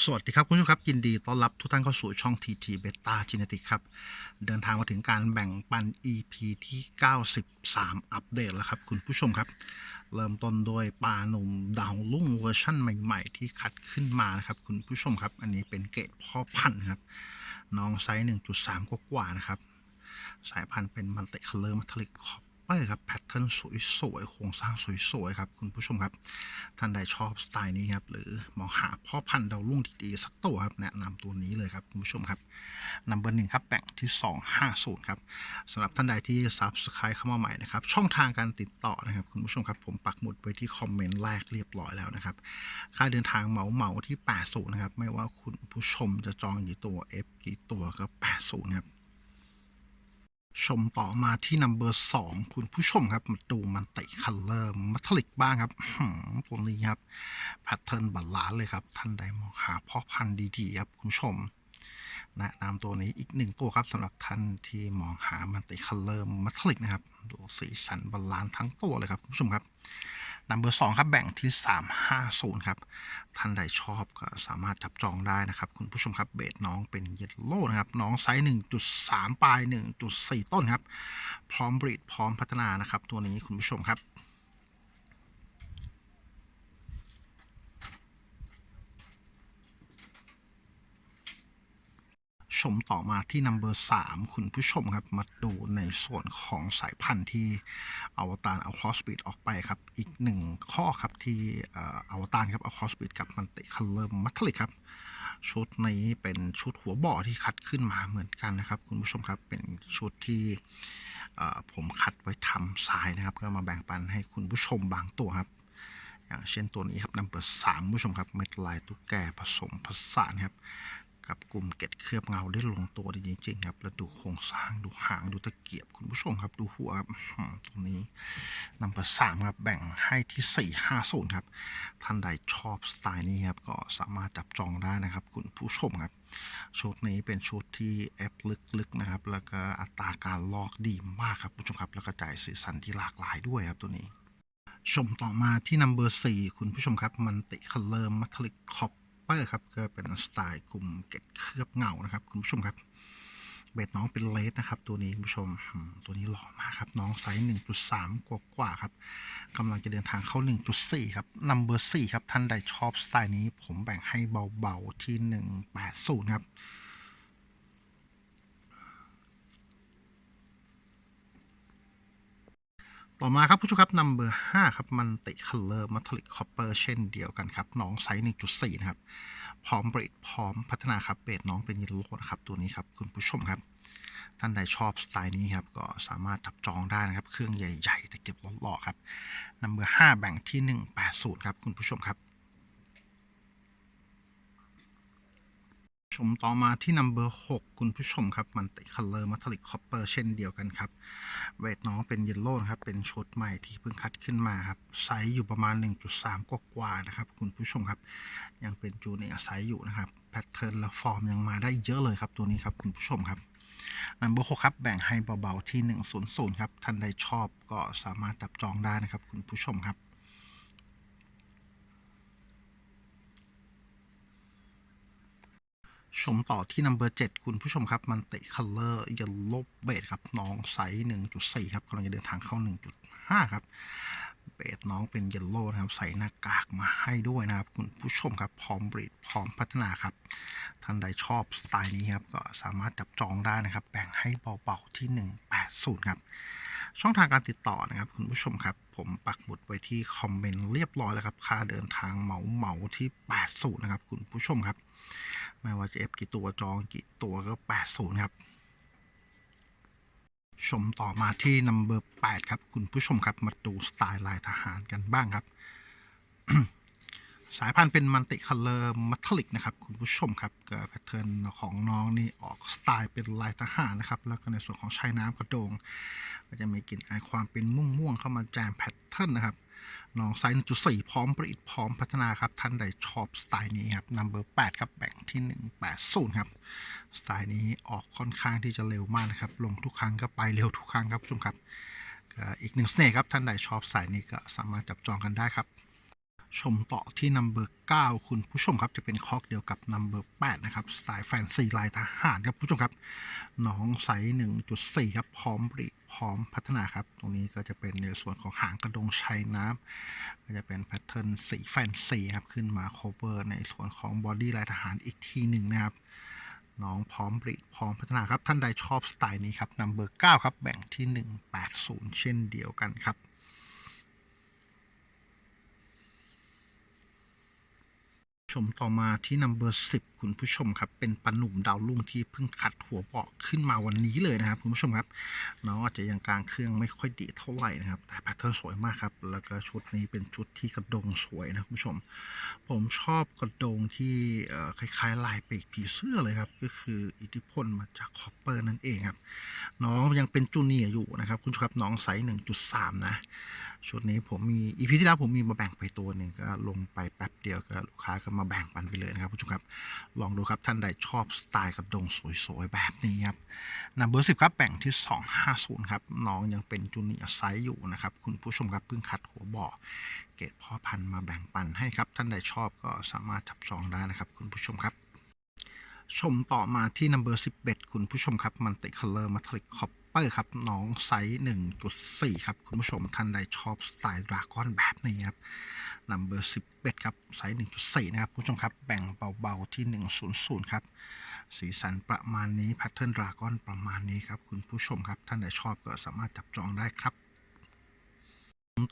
สวัสดีครับคุณผู้ชมครับ ยินดีต้อนรับทุกท่านเข้าสู่ช่อง TT Beta Genetic ครับ เดินทางมาถึงการแบ่งปัน EP ที่ 93 อัปเดตแล้วครับ คุณผู้ชมครับ เริ่มต้นโดยปลาหนุ่มดาวรุ่งเวอร์ชั่นใหม่ๆ ที่คัดขึ้นมานะครับ คุณผู้ชมครับ อันนี้เป็นเกรดพ่อพันธุ์ครับ น้องไซส์ 1.3 กว่าๆนะครับ สายพันธุ์เป็นมันติคัลเลอร์มัทลิกคอปเป อร์ครับแพทเทิร์นสวยๆโครงสร้างสวยๆครับคุณผู้ชมครับ ท่านใดชอบสไตล์นี้ครับหรือมองหาพ่อพันธุ์ดาวรุ่งดีๆสักตัวครับแนะนำตัวนี้เลยครับคุณผู้ชมครับนัมเบอร์หนึ่งครับแบ่งที่ 250ครับสำหรับท่านใดที่ซับสไครต์เข้ามาใหม่นะครับช่องทางการติดต่อนะครับคุณผู้ชมครับผมปักหมุดไว้ที่คอมเมนต์แรกเรียบร้อยแล้วนะครับค่าเดินทางเหมาเหมาที่ 80นะครับไม่ว่าคุณผู้ชมจะจองกี่ตัว F กี่ตัวก็80ครับ ชมต่อมาที่นัมเบอร์สองคุณผู้ชมครับมาดูมันติคัลเลอร์มัทลิกบ้างครับหืมตัวนี้ครับแพทเทิร์นบัลลานเลยครับ ท่านใดมองหาพ่อพันธุ์ดีๆครับคุณผู้ชมแนะนำตัวนี้อีกหนึ่งตัวครับสำหรับท่านที่มองหามันติคัลเลอร์มัทลิกนะครับ ดูสีสันบัลลานทั้งตัวเลยครับคุณผู้ชมครับ นัมเบอร์สองครับแบ่งที่ 350 ครับ ท่านใดชอบก็สามารถจับจองได้นะครับ คุณผู้ชมครับเบสน้องเป็นเยลโล่นะครับ น้องไซส์ 1.3 ปลาย 1.4 ต้นครับ พร้อมบรีดพร้อมพัฒนานะครับ ตัวนี้คุณผู้ชมครับ ชมต่อมาที่นัมเบอร์สามคุณผู้ชมครับ มาดูในส่วนของสายพันธุ์ที่อวตารเอาคอสปีดออกไปครับ อีกหนึ่งข้อครับที่อวตารครับเอาคอสปีดกับมันติคัลเลอร์มัทลิกครับ ชุดนี้เป็นชุดหัวบ่อที่คัดขึ้นมาเหมือนกันนะครับ คุณผู้ชมครับเป็นชุดที่ผมคัดไว้ทำทรายนะครับ ก็มาแบ่งปันให้คุณผู้ชมบางตัวครับอย่างเช่นตัวนี้ครับนัมเบอร์สามผู้ชมครับเม็ดลายตุ๊กแกผสมผสานครับ กับกลุ่มเกล็ดเคลือบเงาได้ลงตัวดีจริงๆครับแล้วดูโครงสร้างดูหางดูตะเกียบคุณผู้ชมครับดูหัวครับตรงนี้นัมเบอร์สามครับแบ่งให้ที่สี่ห้าศูนย์ครับ ท่านใดชอบสไตล์นี้ครับก็สามารถจับจองได้นะครับ คุณผู้ชมครับชุดนี้เป็นชุดที่แอปลึกๆนะครับ แล้วก็อัตราการลอกดีมากครับคุณผู้ชมครับ แล้วก็จ่ายสีสันที่หลากหลายด้วยครับตัวนี้ชมต่อมาที่นัมเบอร์สี่คุณผู้ชมครับมันติคัลเลอร์มัทลิกคอป อร์ครับก็เป็นสไตล์กลุ่มเก็ดเคลือบเงานะครับคุณผู้ชมครับ เบ็ดน้องเป็นเลสนะครับ ตัวนี้คุณผู้ชมตัวนี้หล่อมากครับ น้องไซส์1.3 กว่ากว่าครับกำลังจะเดินทางเข้า 1.4 ครับนัมเบอร์4ครับ ท่านใดชอบสไตล์นี้ผมแบ่งให้เบาๆที่ 180 ครับ ต่อมาครับผู้ชมครับนัมเบอร์ห้าครับมันติคัลเลอร์มัทลิกคอปเปอร์เช่นเดียวกันครับ น้องไซส์1.4นะครับ พร้อมบริดพร้อมพัฒนาครับเบสน้องเป็นยิโลนะครับ ตัวนี้ครับ คุณผู้ชมครับ ท่านใดชอบสไตล์นี้ครับ ก็สามารถจับจองได้นะครับ เครื่องใหญ่ ๆ แต่เก็บหล่อๆครับนัมเบอร์ห้าแบ่งที่180ครับ คุณผู้ชมครับ ชมต่อมาที่นัมเบอร์6คุณผู้ชมครับ มันติคัลเลอร์มัทลิกคอปเปอร์เช่นเดียวกันครับ เวทน้องเป็นเยลโล่ครับ เป็นชุดใหม่ที่เพิ่งคัดขึ้นมาครับ ไซส์อยู่ประมาณ 1.3 กว่าๆนะครับ คุณผู้ชมครับ ยังเป็นจูเนียร์ไซส์อยู่นะครับ แพทเทิร์นและฟอร์มยังมาได้เยอะเลยครับ ตัวนี้ครับ คุณผู้ชมครับนัมเบอร์6ครับ แบ่งให้เบาๆที่ 100 ครับ ท่านใดชอบก็สามารถจับจองได้นะครับ คุณผู้ชมครับ ชมต่อที่นัมเบอร์7คุณผู้ชมครับ มันเติคัลเลอร์ยลโล่เบสครับ น้องไซส์1.4 ครับกำลังจะเดินทางเข้า 1.5 ครับ เบสน้องเป็นเยลโล่นะครับ ใส่หน้ากากมาให้ด้วยนะครับ คุณผู้ชมครับ พร้อมบรีดพร้อมพัฒนาครับ ท่านใดชอบสไตล์นี้ครับ ก็สามารถจับจองได้นะครับ แบ่งให้เบาๆที่ 180 ครับ ช่องทางการติดต่อนะครับคุณผู้ชมครับ ผมปักหมุดไว้ที่คอมเมนต์เรียบร้อยแล้วครับ ค่าเดินทางเหมาเหมาที่ 80 นะครับ คุณผู้ชมครับ ไม่ว่าจะเอฟกี่ตัวจองกี่ตัวก็ 80 ครับ ชมต่อมาที่นัมเบอร์8ครับ คุณผู้ชมครับ มาดูสไตล์ลายทหารกันบ้างครับ สายพันธุ์เป็นมันติคัลเลอร์มัทลิกนะครับ คุณผู้ชมครับก็แพทเทิร์นของน้องนี่ออกสไตล์เป็นลายทหารนะครับ แล้วก็ในส่วนของชายน้ำกระโดง ก็จะมีกลิ่นอายความเป็นม่วงม่วงๆเข้ามาแจมแพทเทิร์นนะครับน้องไซส์1.4พร้อมปริดพร้อมพัฒนาครับท่านใดชอบสไตล์นี้ครับนัมเบอร์8ครับแบ่งที่180ครับสไตล์นี้ออกค่อนข้างที่จะเร็วมากนะครับ ลงทุกครั้งก็ไปเร็วทุกครั้งครับผู้ชมครับอีกหนึ่งเสน่ห์ครับท่านใดชอบสายนี้ก็สามารถจับจองกันได้ครับ ชมต่อที่นัมเบอร์9คุณผู้ชมครับจะเป็นคอกเดียวกับนัมเบอร์8นะครับสไตล์แฟนซีลายทหารครับผู้ชมครับน้องไซส์1.4 ครับ พร้อมบริพร้อมพัฒนาครับ ตรงนี้ก็จะเป็นในส่วนของหางกระดงชัยน้ำก็จะเป็นแพทเทิร์นสีแฟนซีครับ ขึ้นมาโคเวอร์ในส่วนของบอดี้ลายทหารอีกทีหนึ่งนะครับน้องพร้อมบริพร้อมพัฒนาครับ ท่านใดชอบสไตล์นี้ครับนัมเบอร์9ครับ แบ่งที่ 180 เช่นเดียวกันครับ ชมต่อมาที่นัมเบอร์สิบ คุณผู้ชมครับ เป็นปลาหนุ่มดาวรุ่งที่เพิ่งขัดหัวเบาะขึ้นมาวันนี้เลยนะครับคุณผู้ชมครับน้องอาจจะยังกลางเครื่องไม่ค่อยดีเท่าไหร่นะครับ แต่แพทเทิร์นสวยมากครับ แล้วก็ชุดนี้เป็นชุดที่กระดงสวยนะคุณผู้ชม ผมชอบกระดงที่คล้ายๆลายปีกผีเสื้อเลยครับ ก็คืออิทธิพลมาจากคอปเปอร์นั่นเองครับ น้องยังเป็นจูเนียร์อยู่นะครับคุณผู้ชมครับน้องไซส์1.3 นะชุดนี้ผมมีอีพีที่แล้วผมมีมาแบ่งไปตัวหนึ่งก็ลงไปแป๊บเดียวก็ลูกค้าก็มาแบ่งปันไปเลยนะครับผู้ชมครับลองดูครับท่านใดชอบสไตล์กระดงสวยๆ แบบนี้ครับนัมเบอร์สิบครับแบ่งที่ 250 ครับ น้องยังเป็นจูเนียร์ไซส์อยู่นะครับ คุณผู้ชมครับเพิ่งคัดหัวบ่อ เกรดพ่อพันธุ์มาแบ่งปันให้ครับ ท่านใดชอบก็สามารถจับจองได้นะครับ คุณผู้ชมครับ ชมต่อมาที่นัมเบอร์11 คุณผู้ชมครับมันติคัลเลอร์มาทริกคอปเปอร์ครับน้องไซส์1.4 ครับ คุณผู้ชมท่านใดชอบสไตล์ดราก้อนแบบนี้ครับ นัมเบอร์11ครับไซส์1.4นะครับคุณผู้ชมครับแบ่งเบาๆที่100ครับสีสันประมาณนี้แพทเทิร์นดราก้อนประมาณนี้ครับคุณผู้ชมครับท่านใดชอบก็สามารถจับจองได้ครับ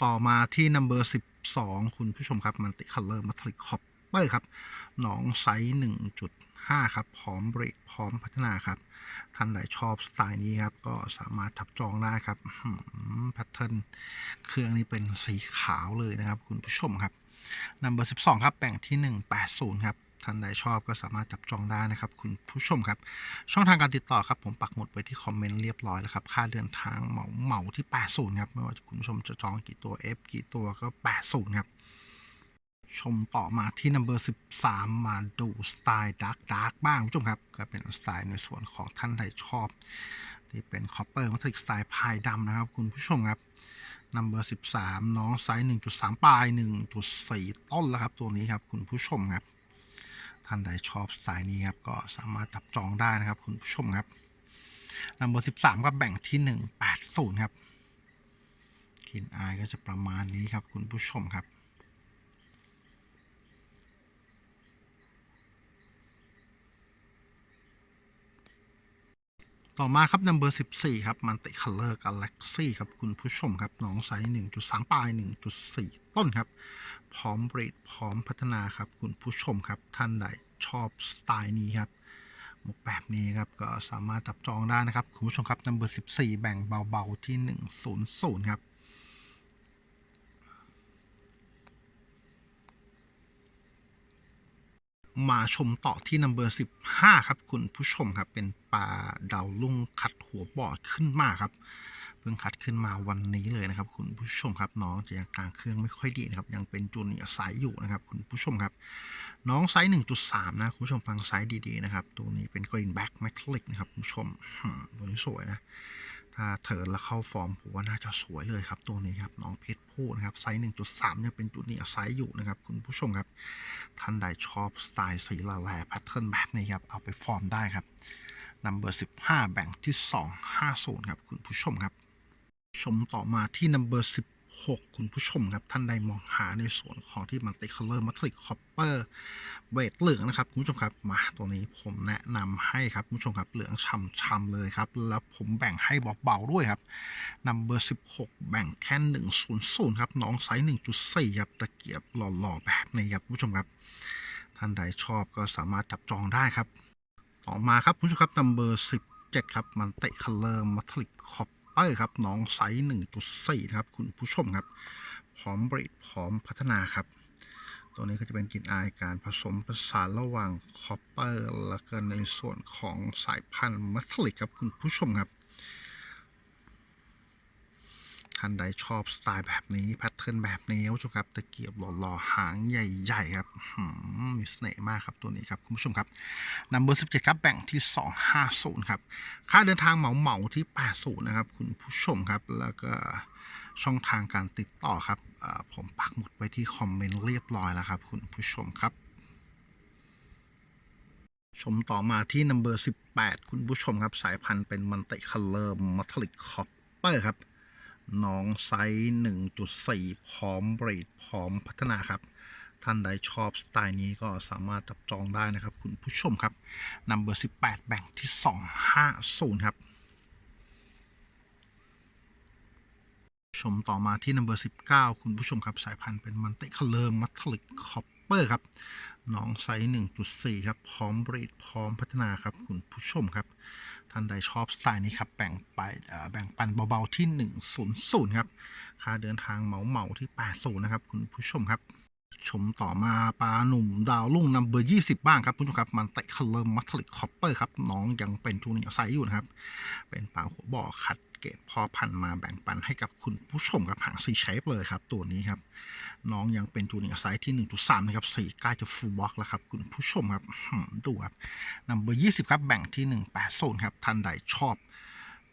ต่อมาที่นัมเบอร์12คุณผู้ชมครับมันติคัลเลอร์มัทริกคอปเปอร์ครับหนองไซส์ 5 ครับ พร้อมเบรกพร้อมพัฒนาครับ ท่านใดชอบสไตล์นี้ครับ ก็สามารถจับจองได้ครับแพทเทิร์นเครื่องนี้เป็นสีขาวเลยนะครับ คุณผู้ชมครับนัมเบอร์12 ครับแบ่งที่ 180 ครับท่านใดชอบก็สามารถจับจองได้นะครับ คุณผู้ชมครับ ช่องทางการติดต่อครับ ผมปักหมุดไว้ที่คอมเมนต์เรียบร้อยแล้วครับ ค่าเดินทางเหมาเหมาที่ 80 ครับ ไม่ว่าคุณผู้ชมจะจองกี่ตัว F กี่ตัวก็ 80 ครับ ชมต่อมาที่นัมเบอร์13 มาดูสไตล์ดาร์กดาร์กบ้างคุณผู้ชมครับ ก็เป็นสไตล์ในส่วนของท่านใดชอบ ที่เป็นคอปเปอร์มัทริกสไตล์พายดำนะครับ คุณผู้ชมครับนัมเบอร์13 น้องไซส์ 1.3 ปลาย 1.4 ต้นแล้วครับ ตัวนี้ครับคุณผู้ชมครับ ท่านใดชอบสไตล์นี้ครับ ก็สามารถจับจองได้นะครับ คุณผู้ชมครับนัมเบอร์13 ก็แบ่งที่ 180 ครับกินอายก็จะประมาณนี้ครับ คุณผู้ชมครับ ต่อมาครับ number 14 ครับมันติคัลเลอร์กาแล็กซี่ครับคุณผู้ชมครับน้องไซส์1.3 ปลาย 1.4 ต้นครับ พร้อมเบรดพร้อมพัฒนาครับคุณผู้ชมครับท่านใดชอบสไตล์นี้ครับมุกแบบนี้ครับก็สามารถจับจองได้นะครับ คุณผู้ชมครับ number 14 แบ่งเบาๆที่ 100 ครับ มาชมต่อที่นัมเบอร์15 ครับ คุณผู้ชมครับ เป็นปลาดาวลุ่งคัดหัวบอดขึ้นมาครับ เพิ่งคัดขึ้นมาวันนี้เลยนะครับ คุณผู้ชมครับน้องจะยังกลางเครื่องไม่ค่อยดีนะครับ ยังเป็นจูเนียร์ไซส์อยู่นะครับ คุณผู้ชมครับ น้องไซส์1.3 นะ คุณผู้ชมฟังไซส์ดีๆนะครับ ตัวนี้เป็นกรีนแบ็กแมทลิกนะครับคุณผู้ชมหืมตัวนี้สวยนะ ถ้าเถินแล้วเข้าฟอร์มผมว่าน่าจะสวยเลยครับ ตัวนี้ครับน้องเพชรพูนะครับไซส์1.3เนี่ยเป็นจุดนี้ไซส์อยู่นะครับ คุณผู้ชมครับ ท่านใดชอบสไตล์สีละแลแพทเทิร์นแบบนี้ครับ เอาไปฟอร์มได้ครับนัมเบอร์15 แบ่งที่ 250 ครับ คุณผู้ชมครับ ชมต่อมาที่นัมเบอร์ 6 คุณผู้ชมครับ ท่านใดมองหาในส่วนของที่มันติคัลเลอร์มัทริกคอปเปอร์เวทเหลืองนะครับ คุณผู้ชมครับ มาตัวนี้ผมแนะนำให้ครับ คุณผู้ชมครับ เหลืองช่ำๆเลยครับ แล้วผมแบ่งให้เบาๆด้วยครับนัมเบอร์ 16 แบ่งแค่100 ครับ น้องไซส์1.4ครับตะเกียบหล่อๆแบบนี้ครับคุณผู้ชมครับ ท่านใดชอบก็สามารถจับจองได้ครับ ต่อมาครับคุณผู้ชมครับนัมเบอร์17ครับมันเตะคัลเลอร์มัทริกคอป เปอร์ครับน้องไซส์หนึ่งจุดสี่ครับ คุณผู้ชมครับ พร้อมบริดพร้อมพัฒนาครับ ตัวนี้ก็จะเป็นกลิ่นอายการผสมผสานระหว่างคอปเปอร์ แล้วก็ในส่วนของสายพันธุ์มัทลิกครับคุณผู้ชมครับ ท่านใดชอบสไตล์แบบนี้แพทเทิร์นแบบนี้คุณผู้ชมครับตะเกียบหล่อๆหางใหญ่ๆครับมีเสน่ห์มากครับตัวนี้ครับคุณผู้ชมครับนัมเบอร์17ครับแบ่งที่ 250ครับค่าเดินทางเหมาๆที่ 80นะครับคุณผู้ชมครับแล้วก็ช่องทางการติดต่อครับผมปักหมุดไว้ที่คอมเมนต์เรียบร้อยแล้วครับคุณผู้ชมครับชมต่อมาที่ number 18 คุณผู้ชมครับ สายพันธุ์เป็นมันติคัลเลอร์มัทลิกคอปเปอร์ครับ น้องไซส์1.4 พร้อมเบรดพร้อมพัฒนาครับ ท่านใดชอบสไตล์นี้ก็สามารถจับจองได้นะครับ คุณผู้ชมครับ number 18 แบ่งที่ 250 ครับ ชมต่อมาที่ number 19 คุณผู้ชมครับ สายพันธุ์เป็นมันเตคัลเลอร์มัทลิกคอปเปอร์ครับ น้องไซส์1.4 ครับ พร้อมเบรดพร้อมพัฒนาครับ คุณผู้ชมครับ ท่านใดชอบสไตล์นี้ครับแบ่งไปแบ่งปันเบาๆที่ 100 ครับ ค่าเดินทางเหมาเหมาที่ 80 นะครับ คุณผู้ชมครับ ชมต่อมาปลาหนุ่มดาวรุ่งนัมเบอร์ 20 บ้างครับคุณผู้ชมครับ มันเตะคัลเลอร์มัทลิกคอปเปอร์ครับ น้องยังเป็นจูนียร์ไซส์อยู่นะครับ เป็นปลาหัวบ่อขัดเกรดพอพันมาแบ่งปันให้กับคุณผู้ชมครับหางสีใช้เลยครับ ตัวนี้ครับ น้องยังเป็นจูเนียร์ไซส์ที่ 1.3 นะครับสีใกล้จะฟูลบล็อกแล้วครับ คุณผู้ชมครับดูครับนัมเบอร์20 ครับแบ่งที่ 180 ครับท่านใดชอบ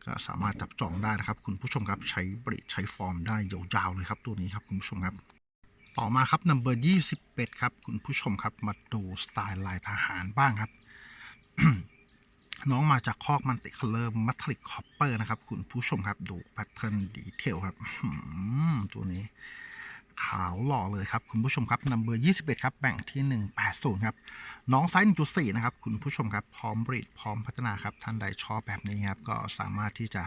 ก็สามารถจับจองได้นะครับ คุณผู้ชมครับใช้บริใช้ฟอร์มได้ยาวๆเลยครับตัวนี้ครับคุณผู้ชมครับ ต่อมาครับนัมเบอร์21 ครับ คุณผู้ชมครับมาดูสไตล์ลายทหารบ้างครับน้องมาจากคอกมันติคัลเลอร์มัทริกคอปเปอร์นะครับ คุณผู้ชมครับ ดูแพทเทิร์นดีเทลครับตัวนี้ ขาวหล่อเลยครับคุณผู้ชมครับนัมเบอร์ 21 ครับแบ่งที่ 180 ครับ น้องไซส์ 1.4 นะครับ คุณผู้ชมครับ พร้อมบริดพร้อมพัฒนาครับ ท่านใดชอบแบบนี้ครับ ก็สามารถที่จะ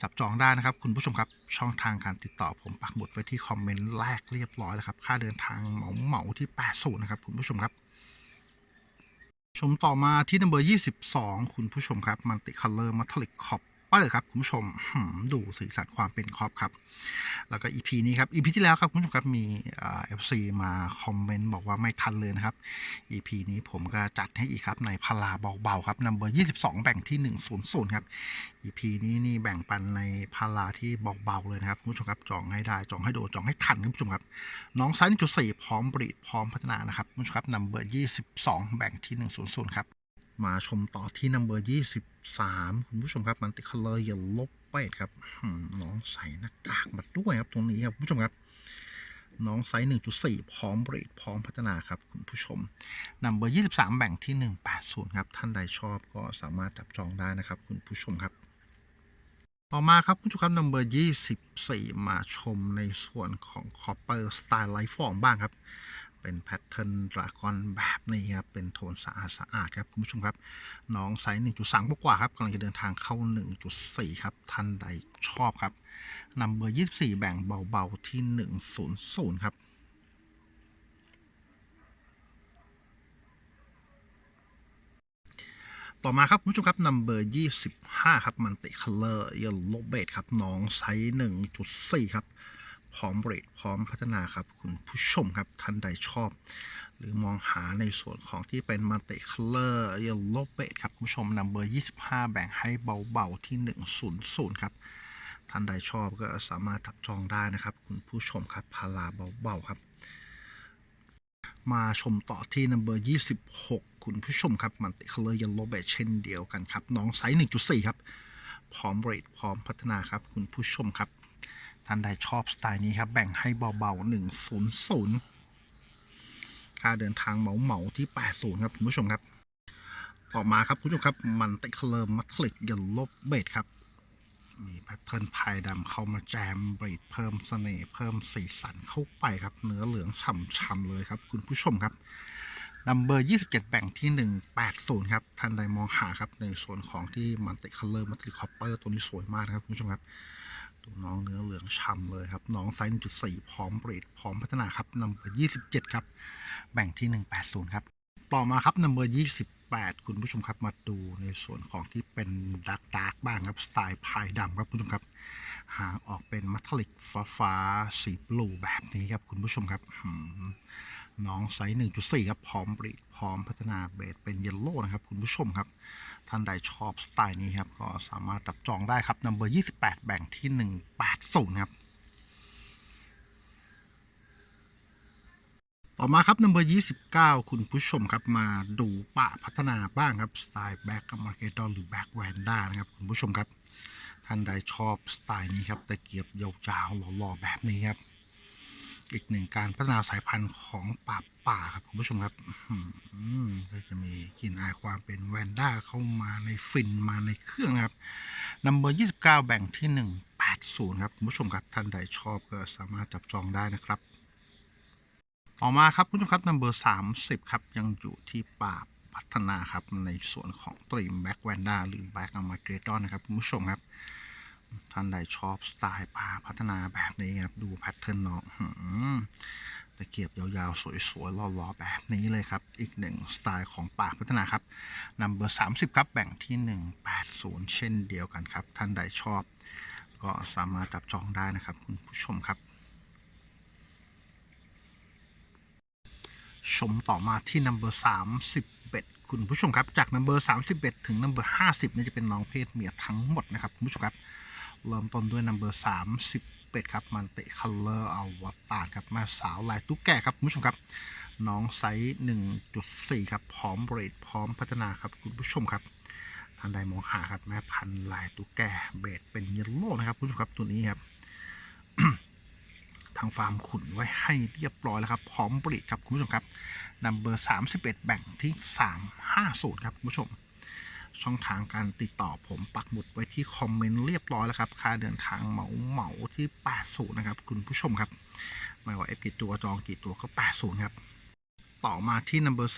จับจองได้นะครับ คุณผู้ชมครับ ช่องทางการติดต่อผมปักหมุดไว้ที่คอมเมนต์แรกเรียบร้อยแล้วครับ ค่าเดินทางเหมาเหมาที่ 80 นะครับ คุณผู้ชมครับชมต่อมาที่นัมเบอร์ 22 คุณผู้ชมครับมันติคัลเลอร์มัทลิกคอปเปอร์ครับคุณผู้ชมดูสีสันความเป็นครอปครับ แล้วก็ EP นี้ครับ EP ที่แล้วครับคุณผู้ชมครับมีเอฟซีมาคอมเมนต์บอกว่าไม่ทันเลยนะครับ EP นี้ผมก็จัดให้อีกครับในพลาเบาๆครับนัมเบอร์22แบ่งที่100ครับ EP นี้นี่แบ่งปันในพาราที่เบาๆเลยนะครับคุณผู้ชมครับจองให้ได้จองให้โดจองให้ทันคุณผู้ชมครับน้องไซส์จุดสี่พร้อมบรีดพร้อมพัฒนานะครับคุณผู้ชมครับนัมเบอร์22แบ่งที่100ครับ มาชมต่อที่นัมเบอร์23คุณผู้ชมครับ มันติคัลเลอร์เยลลบเป็ดครับน้องใส่หน้ากากมาด้วยครับตรงนี้ครับคุณผู้ชมครับ น้องไซส์1.4 พร้อมเบรดพร้อมพัฒนาครับคุณผู้ชมนัมเบอร์23 แบ่งที่ 180 ครับ ท่านใดชอบก็สามารถจับจองได้นะครับ คุณผู้ชมครับ ต่อมาครับคุณผู้ชมครับนัมเบอร์24 มาชมในส่วนของคอปเปอร์สไตล์ไลฟ์ฟอร์มบ้างครับ เป็นแพทเทิร์นดราก้อนแบบนี้ครับ เป็นโทนสะอาดสะอาดครับ คุณผู้ชมครับ น้องไซส์1.3กว่าครับกำลังจะเดินทางเข้า 1.4 ครับ ท่านใดชอบครับนัมเบอร์ 24 แบ่งเบาๆที่ 100 ครับต่อมาครับ คุณผู้ชมครับนัมเบอร์25 ครับ มันติคัลเลอร์เยลโลเบดครับ น้องไซส์1.4 ครับ พร้อมเบรดพร้อมพัฒนาครับคุณผู้ชมครับท่านใดชอบ หรือมองหาในส่วนของที่เป็นมัลติคัลเลอร์เยลโลเบดครับคุณผู้ชมนัมเบอร์ 25 แบ่งให้เบาๆที่ 100 ครับ ท่านใดชอบก็สามารถจับจองได้นะครับ คุณผู้ชมครับพาราเบาๆครับ มาชมต่อที่นัมเบอร์ 26 คุณผู้ชมครับมันติคัลเลอร์เยลโลเบดเช่นเดียวกันครับ น้องไซส์1.4 ครับพร้อมเบรดพร้อมพัฒนาครับ คุณผู้ชมครับ ท่านใดชอบสไตล์นี้ครับ แบ่งให้เบาๆ100ค่าเดินทางเหมาๆที่80ครับคุณผู้ชมครับ ต่อมาครับคุณผู้ชมครับ มันติคัลเลอร์มัทลิกยลโลบเบดครับ มีแพทเทิร์นพายดำเข้ามาแจมบรีดเพิ่มเสน่ห์เพิ่มสีสันเข้าไปครับ เนื้อเหลืองฉ่ำๆเลยครับ คุณผู้ชมครับนัมเบอร์27 แบ่งที่ 180 ครับท่านใดมองหาครับ ในส่วนของที่มันติคัลเลอร์มัทลิคอปเปอร์ตัวนี้สวยมากนะครับ คุณผู้ชมครับ ดูน้องเนื้อเหลืองฉ่ำเลยครับ น้องไซส์1.4 พร้อมเบรดพร้อมพัฒนาครับนัมเบอร์27 ครับ แบ่งที่ 180 ครับ ต่อมาครับนัมเบอร์28 คุณผู้ชมครับมาดูในส่วนของที่เป็นดักดาร์กบ้างครับ สไตล์พายดำครับคุณผู้ชมครับหางออกเป็นมัทลิกฟ้าฟ้าๆสีบลูแบบนี้ครับคุณผู้ชมครับ น้องไซส์1.4 ครับ พร้อมบรีดพร้อมพัฒนาเบสเป็นเยลโล่นะครับ คุณผู้ชมครับ ท่านใดชอบสไตล์นี้ครับ ก็สามารถจับจองได้ครับนัมเบอร์28 แบ่งที่ 180 ครับ ต่อมาครับนัมเบอร์29 คุณผู้ชมครับ มาดูป่าพัฒนาบ้างครับ สไตล์แบ็กมาร์เกตดอลหรือแบ็กแวนด้านะครับ คุณผู้ชมครับ ท่านใดชอบสไตล์นี้ครับตะเกียบยาวๆหล่อๆแบบนี้ครับ อีกหนึ่งการพัฒนาสายพันธุ์ของป่าป่าครับคุณผู้ชมครับก็จะมีกลิ่นอายความเป็นแวนด้าเข้ามาในฟินมาในเครื่องนะครับนัมเบอร์29แบ่งที่180ครับคุณผู้ชมครับท่านใดชอบก็สามารถจับจองได้นะครับ ต่อมาครับคุณผู้ชมครับนัมเบอร์30ครับยังอยู่ที่ป่าพัฒนาครับในส่วนของตรีมแบ็กแวนด้าหรือแบ็กอมาเกรดอนนะครับคุณผู้ชมครับ ท่านใดชอบสไตล์ป่าพัฒนาแบบนี้ครับ ดูแพทเทิร์นน้องหืมตะเกียบยาวๆ สวยๆล่อๆ แบบนี้เลยครับ อีกหนึ่งสไตล์ของป่าพัฒนาครับนัมเบอร์30ครับ แบ่งที่ 180 เช่นเดียวกันครับ ท่านใดชอบ ก็สามารถจับจองได้นะครับ คุณผู้ชมครับ ชมต่อมาที่นัมเบอร์31คุณผู้ชมครับ จากนัมเบอร์31 ถึงนัมเบอร์50นี่จะเป็นน้องเพศเมียทั้งหมดนะครับ คุณผู้ชมครับ เริ่มต้นด้วยนัมเบอร์31ครับมันเตะคัลเลอร์อวตารครับม่สาวลายตุ๊กแกครับคุณผู้ชมครับ น้องไซส์1.4ครับ พร้อมเบรดพร้อมพัฒนาครับคุณผู้ชมครับท่านใดมองหาครับแม่พันลายตุ๊กแกเบรดเป็นเยลโล่นะครับคุณผู้ชมครับตัวนี้ครับทางฟาร์มขุนไว้ให้เรียบร้อยแล้วครับ พร้อมบริครับคุณผู้ชมครับนัมเบอร์31แบ่งที่350ครับคุณผู้ชม ช่องทางการติดต่อผมปักหมุดไว้ที่คอมเมนต์เรียบร้อยแล้วครับ ค่าเดินทางเหมาเหมาที่80นะครับ คุณผู้ชมครับ ไม่ว่าเอฟกี่ตัวจองกี่ตัวก็80ครับต่อมาที่นัมเบอร์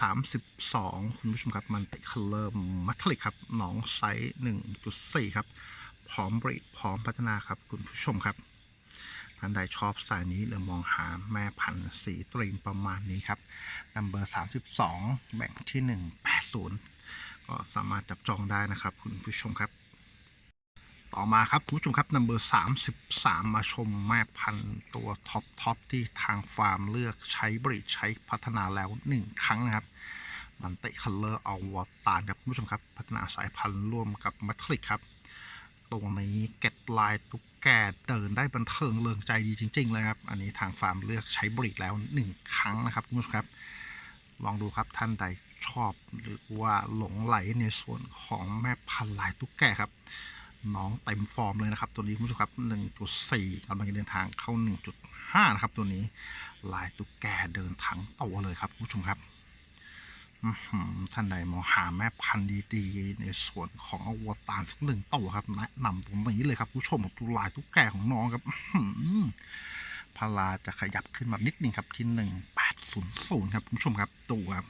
32 คุณผู้ชมครับมันติคัลเลอร์มัทลิกครับหนองไซส์ 1.4 ครับ พร้อมบริพร้อมพัฒนาครับ คุณผู้ชมครับ ท่านใดชอบสไตล์นี้หรือมองหาแม่พันธุ์สีตรีมประมาณนี้ครับนัมเบอร์32 แบ่งที่ 180 ก็สามารถจับจองได้นะครับ คุณผู้ชมครับ ต่อมาครับคุณผู้ชมครับนัมเบอร์33มาชมแม่พันธุ์ตัวท็อปท็อปที่ทางฟาร์มเลือกใช้บริใช้พัฒนาแล้ว1ครั้งนะครับมันเตะคัลเลอร์เอาวอตารครับคุณผู้ชมครับ พัฒนาสายพันธุ์ร่วมกับมัทลิกครับตัวนี้เก็ตลายตุ๊กแกเดินได้บันเทิงเริงใจดีจริง ๆ เลยครับ อันนี้ทางฟาร์มเลือกใช้บริแล้ว 1 ครั้งนะครับคุณผู้ชมครับ ลองดูครับท่านใด ชอบหรือว่าหลงไหลในส่วนของแม่พันธุ์ลายตุ๊กแกครับ น้องเต็มฟอร์มเลยนะครับ ตัวนี้คุณผู้ชมครับ 1.4กำลังจะเดินทางเข้า 1.5 นะครับ ตัวนี้ลายตุ๊กแกเดินทั้งตัวเลยครับคุณผู้ชมครับท่านใดมองหาแม่พันธุ์ดีๆ ในส่วนของอวตารสักหนึ่งตัวครับแนะนำตรงนี้เลยครับผู้ชมดูลายตุ๊กแกของน้องครับพาราจะขยับขึ้นมานิดนึงครับที่หนึ่งแปดศูนย์ศูนย์ครับผู้ชมครับตัวครับ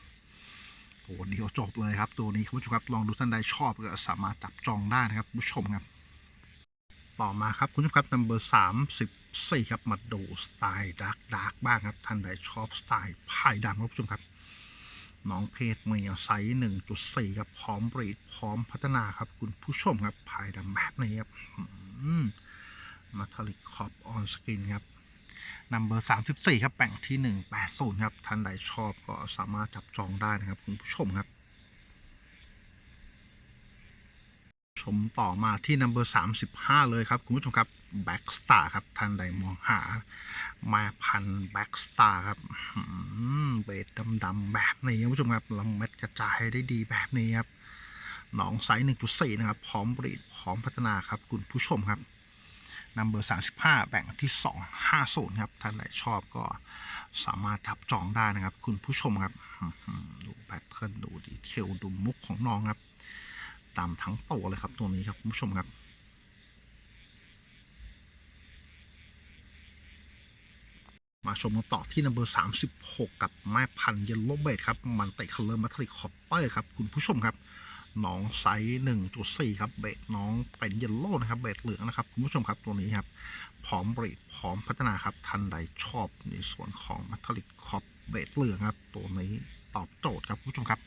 ตัวเดียวจบเลยครับ ตัวนี้คุณผู้ชมครับ ลองดูท่านใดชอบก็สามารถจับจองได้นะครับผู้ชมครับ ต่อมาครับคุณผู้ชมครับนัมเบอร์สามสิบสี่ครับ มาดูสไตล์ดาร์กดาร์กบ้างครับท่านใดชอบสไตล์พายดำครับคุณผู้ชมครับน้องเพศเมียไซส์1.4ครับ พร้อมบรีดพร้อมพัฒนาครับ คุณผู้ชมครับภายดำแบบนี้ครับมาทลิกขอบออนสกินครับ นัมเบอร์34ครับแบ่งที่180ครับท่านใดชอบก็สามารถจับจองได้นะครับคุณผู้ชมครับ ชมต่อมาที่นัมเบอร์35เลยครับคุณผู้ชมครับแบ็กสตาร์ครับท่านใดมองหามาพันแบ็กสตาร์ครับเบสดำๆแบบนี้คุณผู้ชมครับลำเม็ดกระจายได้ดีแบบนี้ครับหนองไซส์1.4 นะครับ พร้อมบรีดพร้อมพัฒนาครับ คุณผู้ชมครับ นัมเบอร์35 แบ่งที่ 250 ครับ ท่านไหนชอบก็สามารถจับจองได้นะครับ คุณผู้ชมครับ ดูแพทเทิร์นดูดีเทลดูมุกของน้องครับ ตามทั้งโตวเลยครับตัวนี้ครับ คุณผู้ชมครับมาชมกันต่อที่นัมเบอร์36 กับแม่พันเยลโลเบดครับ มันเตะคัลเลอร์มัทริกคอปเปอร์ครับ คุณผู้ชมครับ น้องไซส์1.4 ครับ เบดน้องเป็นเยลโล่นะครับ เบดเหลืองนะครับ คุณผู้ชมครับตัวนี้ครับพร้อมบรีดพร้อมพัฒนาครับทันใดชอบในส่วนของมัทริกคอปเบดเหลืองครับตัวนี้ตอบโจทย์ครับคุณผู้ชมครับ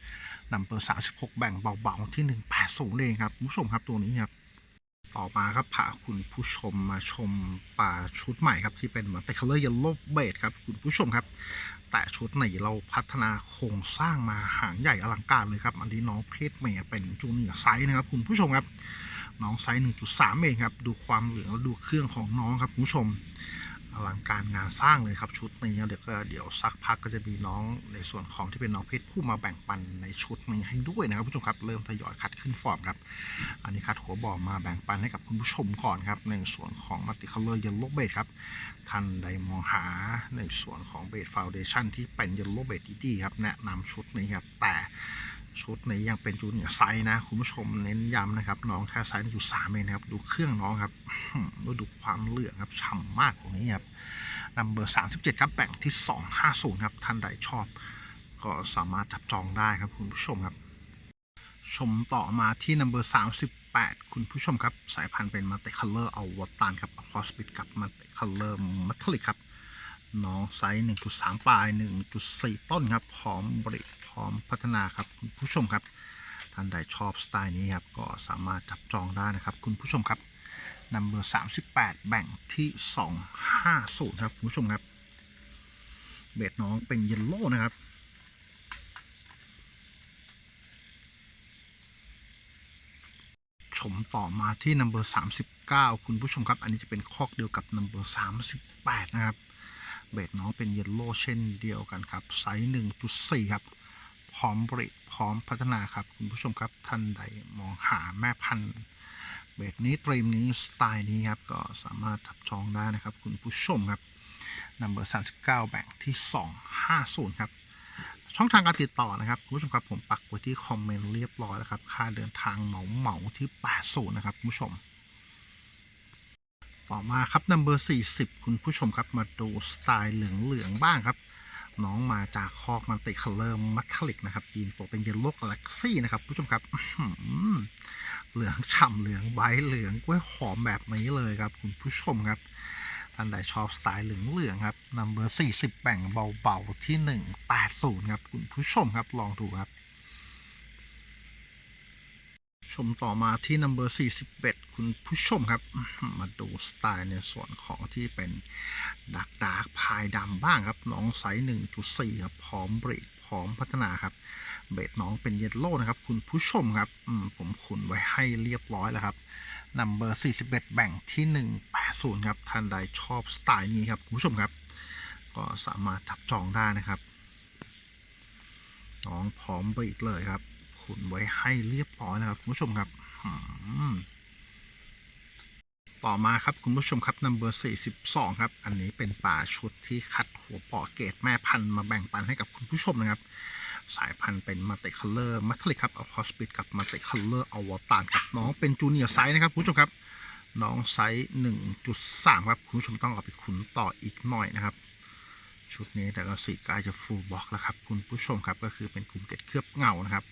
นัมเบอร์36แบ่งเบาๆที่180เองครับคุณผู้ชมครับตัวนี้ครับต่อมาครับพาคุณผู้ชมมาชมป่าชุดใหม่ครับที่เป็นเหมือนเตคเลอร์เยลโล่เบดครับคุณผู้ชมครับ แต่ชุดไหนเราพัฒนาโครงสร้างมาหางใหญ่อลังการเลยครับ อันนี้น้องเพศเมียเป็นจูเนียร์ไซส์นะครับคุณผู้ชมครับ น้องไซส์1.3 เองครับ ดูความเหลืองและดูเครื่องของน้องครับคุณผู้ชม อลังการงานสร้างเลยครับชุดนี้เดี๋ยวก็เดี๋ยวสักพักก็จะมีน้องในส่วนของที่เป็นน้องเพชรผู้มาแบ่งปันในชุดนี้ให้ด้วยนะครับผู้ชมครับเริ่มทยอยคัดขึ้นฟอร์มครับ อันนี้คัดหัวบ่อมาแบ่งปันให้กับคุณผู้ชมก่อนครับในส่วนของมัลติคัลเลอร์เยลโลเบดครับท่านใดมองหาในส่วนของเบดฟาวเดชั่นที่เป็นเยลโลเบดดีๆครับแนะนำชุดนี้ครับแต่ ชุดนี้ยังเป็นจูเนียร์ไซส์นะ คุณผู้ชมเน้นย้ำนะครับ น้องแค่ไซส์อยู่3เองนะครับ ดูเครื่องน้องครับอื้อดูความเหลืองครับฉ่ำมากตรงนี้ครับนัมเบอร์37ครับแบ่งที่250ครับ ท่านใดชอบ ก็สามารถจับจองได้ครับคุณผู้ชมครับ ชมต่อมาที่นัมเบอร์38คุณผู้ชมครับ สายพันธุ์เป็นมัลติคัลเลอร์เอาวตานครับคอสปิดกับมัลติคัลเลอร์มัทลิกครับ น้องไซส์1.3 ปลาย 1.4 ต้นครับ พร้อมบริพร้อมพัฒนาครับคุณผู้ชมครับ ท่านใดชอบสไตล์นี้ครับ ก็สามารถจับจองได้นะครับ คุณผู้ชมครับนัมเบอร์38 แบ่งที่ 250 ครับ คุณผู้ชมครับ เบสน้องเป็นเยลโล่นะครับชมต่อมาที่นัมเบอร์39 คุณผู้ชมครับ อันนี้จะเป็นคอกเดียวกับนัมเบอร์38 นะครับ เบสน้องเป็นเยลโล่เช่นเดียวกันครับ ไซส์ 1.4 ครับ พร้อมบริพร้อมพัฒนาครับ คุณผู้ชมครับ ท่านใดมองหาแม่พันธุ์เบสนี้ตรีมนี้ สไตล์นี้ครับ ก็สามารถจับจองได้นะครับ คุณผู้ชมครับนัมเบอร์39 แบ่งที่ 250 ครับช่องทางการติดต่อนะครับคุณผู้ชมครับผมปักไว้ที่คอมเมนต์เรียบร้อยแล้วครับ ค่าเดินทางเหมาเหมาที่ 80 นะครับคุณผู้ชม ต่อมาครับนัมเบอร์40 คุณผู้ชมครับมาดูสไตล์เหลืองๆบ้างครับ น้องมาจากคอกมันติคัลเลอร์มัทลิกนะครับยีนตัวเป็นเยลโลกาแล็กซี่นะครับผู้ชมครับเหลืองฉ่ำเหลืองใบเหลืองกล้วยหอมแบบนี้เลยครับ คุณผู้ชมครับท่านใดชอบสไตล์เหลืองเหลืองๆครับนัมเบอร์40แบ่งเบาๆที่ 180 ครับ คุณผู้ชมครับลองดูครับ ชมต่อมาที่นัมเบอร์41 คุณผู้ชมครับ มาดูสไตล์ในส่วนของที่เป็นดักดาร์กพายดำบ้างครับ น้องไซส์1.4 ครับ พร้อมเบรดพร้อมพัฒนาครับ เบรดน้องเป็นเยลโล่นะครับ คุณผู้ชมครับอืมผมขุนไว้ให้เรียบร้อยแล้วครับนัมเบอร์41 แบ่งที่ 180 ครับ ท่านใดชอบสไตล์นี้ครับ คุณผู้ชมครับ ก็สามารถจับจองได้นะครับ น้องพร้อมบรีดเลยครับ ขุนไว้ให้เรียบร้อยนะครับคุณผู้ชมครับต่อมาครับคุณผู้ชมครับนัมเบอร์42 ครับ อันนี้เป็นป่าชุดที่คัดหัวปอเกตแม่พันธุ์มาแบ่งปันให้กับคุณผู้ชมนะครับ สายพันธุ์เป็นมัลติคัลเลอร์มัทลิกครับเอาคอสปิดกับมัลติคัลเลอร์อวตารครับน้องเป็นจูเนียร์ไซส์นะครับคุณผู้ชมครับ น้องไซส์1.3 ครับคุณผู้ชมต้องเอาไปขุนต่ออีกหน่อยนะครับ ชุดนี้แต่ก็สีกายจะฟูลบล็อกแล้วครับคุณผู้ชมครับก็คือเป็นกลุ่มเกล็ดเคลือบเงานะครับ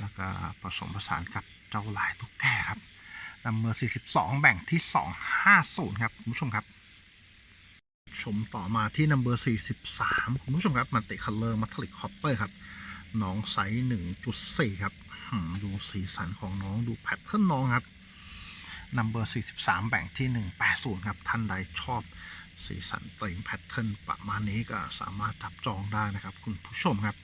แล้วก็ผสมผสานกับเจ้าลายตุ๊กแกครับนัมเบอร์ 42 แบ่งที่ 250 ครับ คุณผู้ชมครับ ชมต่อมาที่นัมเบอร์ 43 คุณผู้ชมครับ มันติคัลเลอร์มัทลิกคอปเปอร์ครับ น้องไซส์1.4 ครับ ดูสีสันของน้องดูแพทเทิร์นน้องครับนัมเบอร์ 43 แบ่งที่ 180 ครับ ท่านใดชอบสีสันตรีมแพทเทิร์นประมาณนี้ก็สามารถจับจองได้นะครับ คุณผู้ชมครับ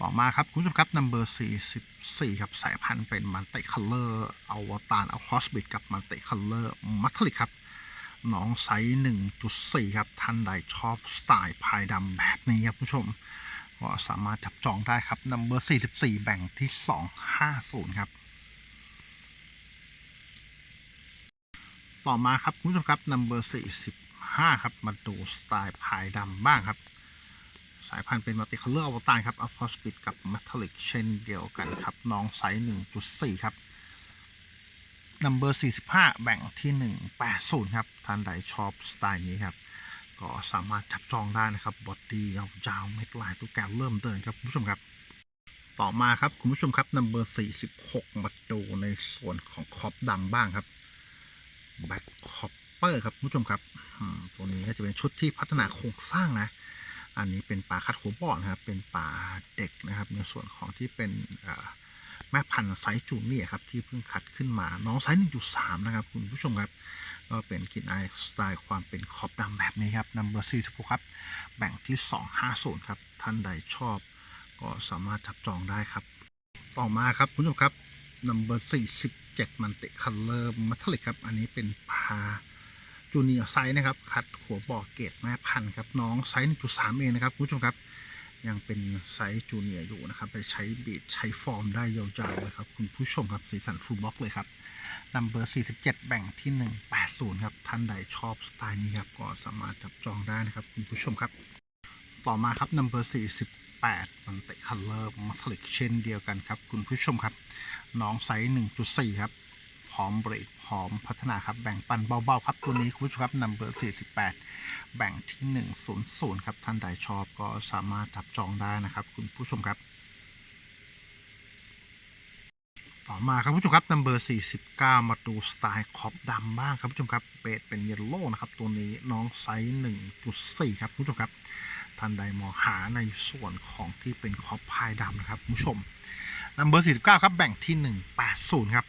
ต่อมาครับ คุณผู้ชมครับนัมเบอร์44 ครับ สายพันธุ์เป็นมันติคัลเลอร์อวตารเอาคอสบิดกับมันติคัลเลอร์มัทลิกครับน้องไซส์1.4 ครับ ท่านใดชอบสไตล์พายดำแบบนี้ครับผู้ชม ก็สามารถจับจองได้ครับนัมเบอร์44 แบ่งที่ 250 ครับ ต่อมาครับ คุณผู้ชมครับนัมเบอร์45 ครับ มาดูสไตล์พายดำบ้างครับ สายพันธุ์เป็นมัลติคัลเลอร์อวตารครับอัลฟาสปิดกับมัทลิกเช่นเดียวกันครับ น้องไซส์1.4 ครับนัมเบอร์45 แบ่งที่ 180 ครับท่านใดชอบสไตล์นี้ครับ ก็สามารถจับจองได้นะครับบอดดี้ยาวๆเม็ดลายตุ๊กแกเริ่มเดินครับคุณผู้ชมครับ ต่อมาครับคุณผู้ชมครับนัมเบอร์46 มาดูในส่วนของคอปดำบ้างครับแบ็คคอปเปอร์ครับคุณผู้ชมครับอืมตัวนี้ก็จะเป็นชุดที่พัฒนาโครงสร้างนะ อันนี้เป็นป่าคัดหัวบอดนะครับ เป็นป่าเด็กนะครับ ในส่วนของที่เป็นแม่พันธุ์ไซส์จูเนียครับที่เพิ่งคัดขึ้นมา น้องไซส์1.3 นะครับ คุณผู้ชมครับ ก็เป็นกลินอายสไตล์ความเป็นขอบดำแบบนี้ครับนัมเบอร์46ครับ แบ่งที่ 250 ครับ ท่านใดชอบ ก็สามารถจับจองได้ครับ ต่อมาครับคุณผู้ชมครับนัมเบอร์47มันติคัลเลอร์มัทลิกครับ อันนี้เป็นพา จูเนียร์ไซส์นะครับ คัดหัวบอเกตแม่พันธุ์ครับน้องไซส์1.3เองนะครับคุณผู้ชมครับ ยังเป็นไซส์จูเนียร์อยู่นะครับ ไปใช้บีดใช้ฟอร์มได้ยาวๆเลยครับ คุณผู้ชมครับสีสันฟูลบล็อกเลยครับนัมเบอร์47 แบ่งที่ 180 ครับ ท่านใดชอบสไตล์นี้ครับ ก็สามารถจับจองได้นะครับ คุณผู้ชมครับ ต่อมาครับนัมเบอร์48มันเตะคัลเลอร์มัทลิกเช่นเดียวกันครับ คุณผู้ชมครับ น้องไซส์1.4 ครับ พร้อมเบรดพร้อมพัฒนาครับแบ่งปันเบาๆครับตัวนี้คุณผู้ชมครับนัมเบอร์48 แบ่งที่ 100 ครับท่านใดชอบก็สามารถจับจองได้นะครับ คุณผู้ชมครับต่อมาครับผู้ชมครับนัมเบอร์ 49 มาดูสไตล์ขอบดำบ้างครับผู้ชมครับเบสเป็นเยลโล่นะครับ ตัวนี้น้องไซส์1.4 ครับผู้ชมครับท่านใดมองหาในส่วนของที่เป็นขอบพายดำนะครับผู้ชมนัมเบอร์ 49 ครับ แบ่งที่ 180 ครับ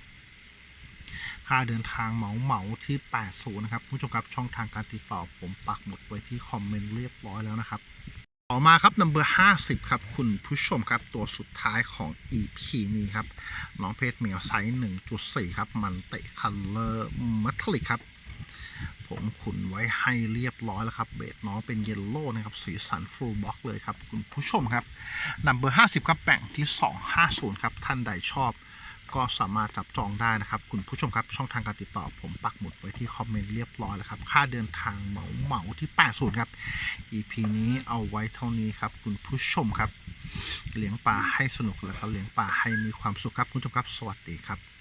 ค่าเดินทางเหมาเหมาที่ 80 นะครับคุณผู้ชมครับช่องทางการติดต่อผมปักหมุดไว้ที่คอมเมนต์เรียบร้อยแล้วนะครับ ต่อมาครับนัมเบอร์50 ครับ คุณผู้ชมครับตัวสุดท้ายของ EP นี้ครับ น้องเพศเมียวไซส์ 1.4 ครับ มันเตะคัลเลอร์มัทลิกครับ ผมขุนไว้ให้เรียบร้อยแล้วครับเบสน้องเป็นเยลโล่นะครับ สีสันฟูลบล็อกเลยครับ คุณผู้ชมครับนัมเบอร์50 ครับแบ่งที่ 250 ครับ ท่านใดชอบ ก็สามารถจับจองได้นะครับ คุณผู้ชมครับช่องทางการติดต่อผมปักหมุดไว้ที่คอมเมนต์เรียบร้อยแล้วครับ ค่าเดินทางเหมาเหมาที่ 80 ครับ EP นี้เอาไว้เท่านี้ครับ คุณผู้ชมครับ เลี้ยงปลาให้สนุกแล้วก็เลี้ยงปลาให้มีความสุขครับคุณผู้ชมครับ สวัสดีครับ